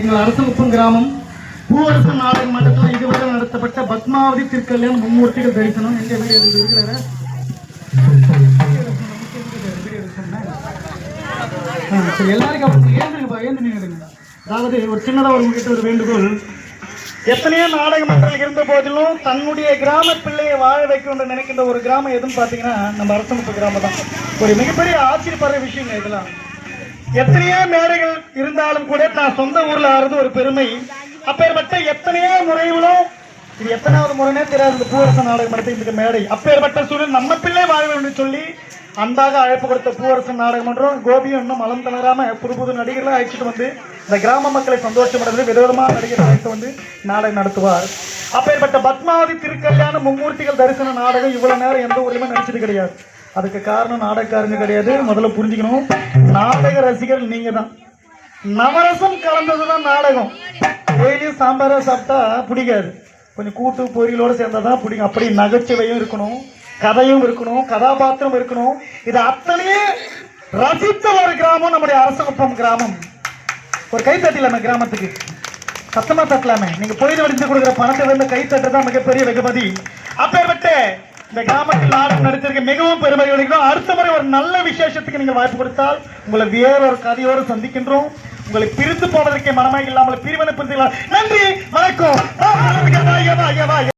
எங்கள் அரசகுப்பம் கிராமம் பூவரசன் நாடக மன்றத்தில் இதுவரை நடத்தப்பட்ட பத்மாவதி திருக்கல்யாணம் மும்மூர்த்திகள் தரிசனம் எங்க வீடு எழுதி எல்லாருக்கும் அப்படி ஏந்துங்கப்பா ஏந்து நின்றுடுங்க அதாவது ஒரு சின்னதாக ஒரு உங்ககிட்ட ஒரு வேண்டுகோள். எத்தனையோ நாடக மன்றங்கள் இருந்த போதிலும் தன்னுடைய கிராம பிள்ளையை வாழ வைக்கணும்னு நினைக்கின்ற ஒரு கிராமம் எதுன்னு பார்த்தீங்கன்னா நம்ம அரசமுப்பு கிராமம் தான். ஒரு மிகப்பெரிய ஆச்சரியப்படுற விஷயம் இதெல்லாம். எத்தனையோ மேடைகள் இருந்தாலும் கூட நான் சொந்த ஊர்ல ஆறது ஒரு பெருமை. அப்பேற்பட்ட எத்தனையோ முறைகளும் இது எத்தனாவது முறைனே தெரியாது இந்த பூவரச நாடகம் நடத்தி இந்த மேடை. அப்பேற்பட்ட சூழல் நம்ம பிள்ளை வாழ வேண்டும் சொல்லி அன்பாக அழைப்பு கொடுத்த பூவரசன் நாடகம் மன்றம் கோபியும் இன்னும் மலம் தளராம புது புது நடிகர்களை அழைச்சிட்டு வந்து இந்த கிராம மக்களை சந்தோஷப்படுறது விதவிதமாக நடிகர் அழைத்து வந்து நாடகம் நடத்துவார். அப்பேற்பட்ட பத்மாவதி திருக்கல்யாண மும்மூர்த்திகள் தரிசன நாடகம் இவ்வளவு நேரம் எந்த ஊர்லயுமே நடிச்சது கிடையாது. அதுக்கு காரணம் நாடகக்காரங்க கிடையாது. முதல்ல புரிஞ்சுக்கணும். நாடக ரசிகர்கள் நீங்க தான் நவரசம் கலந்ததுதான் நாடகம். டெய்லியும் சாம்பாரா சாப்பிட்டா பிடிக்காது. கொஞ்சம் கூட்டு பொரியலோடு சேர்ந்தா தான் பிடிக்கும். அப்படி நகைச்சுவையும் இருக்கணும். கதையும் இருக்கணும். கதாபாத்திரம் இருக்கணும். இது அத்தனையே ரசித்த ஒரு கிராமம் நம்முடைய அரசகுப்பம் கிராமம். ஒரு கை தட்டிலாமே கிராமத்துக்கு. சத்தமா தட்டலாமே. நீங்க பொழுது வடிச்சு கொடுக்குற பணத்தை வந்து கை தட்டு தான் மிகப்பெரிய வெகுமதி. அப்பேற்பட்ட இந்த கிராமத்தில் நாடகம் நடித்திருக்க மிகவும் பெருமை கிடைக்கும் அடுத்த முறை ஒரு நல்ல விசேஷத்துக்கு நீங்க வாய்ப்பு கொடுத்தால் உங்களை வேற ஒரு கதையோடு சந்திக்கின்றோம். உங்களை பிரிந்து போவதற்கே மனமாக இல்லாமல் பிரிவனை பிரிந்து நன்றி வணக்கம்.